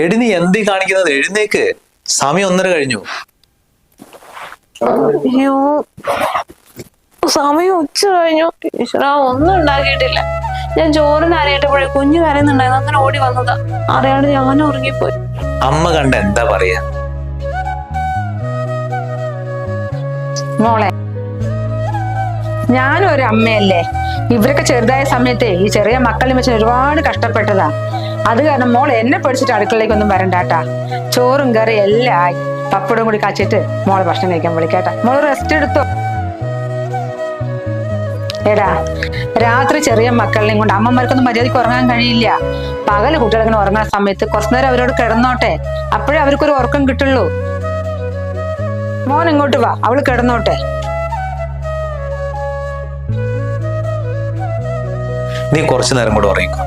എടി നീ എന്തി കാണിക്കുന്നത്? എഴുന്നേക്ക്. സമയം ഒന്നര കഴിഞ്ഞു. അയ്യോ. സമയം ഉച്ച കഴിഞ്ഞു. ഈശ്വര ഒന്നും ഉണ്ടാക്കിയിട്ടില്ല. ഞാൻ ചോറിന് അരയിട്ടപ്പോഴേ കുഞ്ഞു കരയുന്നുണ്ടായിരുന്നു. അങ്ങനെ ഓടി വന്നതാ. അറിയാണ്ട് ഞാനും ഉറങ്ങിപ്പോയി. അമ്മ കണ്ട എന്താ പറയാ? മോളെ ഞാനും ഒരു അമ്മയല്ലേ ഇവരൊക്കെ ചെറുതായ സമയത്തെ ഈ ചെറിയ മക്കളെ വെച്ച് ഒരുപാട് കഷ്ടപ്പെട്ടതാ. അത് കാരണം മോൾ എന്നെ പഠിച്ചിട്ട് അടുക്കളയിലേക്കൊന്നും വരണ്ടാട്ടാ. ചോറും കറി എല്ലാം ആയി. പപ്പടം കൂടി കാച്ചിട്ട് മോളെ ഭക്ഷണം കഴിക്കാൻ വിളിക്കാട്ടാ. മോൾ റെസ്റ്റ് എടുത്തോ? എടാ രാത്രി ചെറിയ മക്കളെയും കൊണ്ട് അമ്മമാർക്കൊന്നും മര്യാദയ്ക്ക് ഉറങ്ങാൻ കഴിയില്ല. പകൽ കുട്ടികളിങ്ങനെ ഉറങ്ങുന്ന സമയത്ത് കുറച്ചു നേരം അവരോട് കിടന്നോട്ടെ. അപ്പോഴേ അവർക്കൊരു ഉറക്കം കിട്ടുള്ളൂ. മോൻ ഇങ്ങോട്ട് വാ അവൾ കിടന്നോട്ടെ. നീ കുറച്ചു നേരം കൂടെ ഉറങ്ങിക്കോ.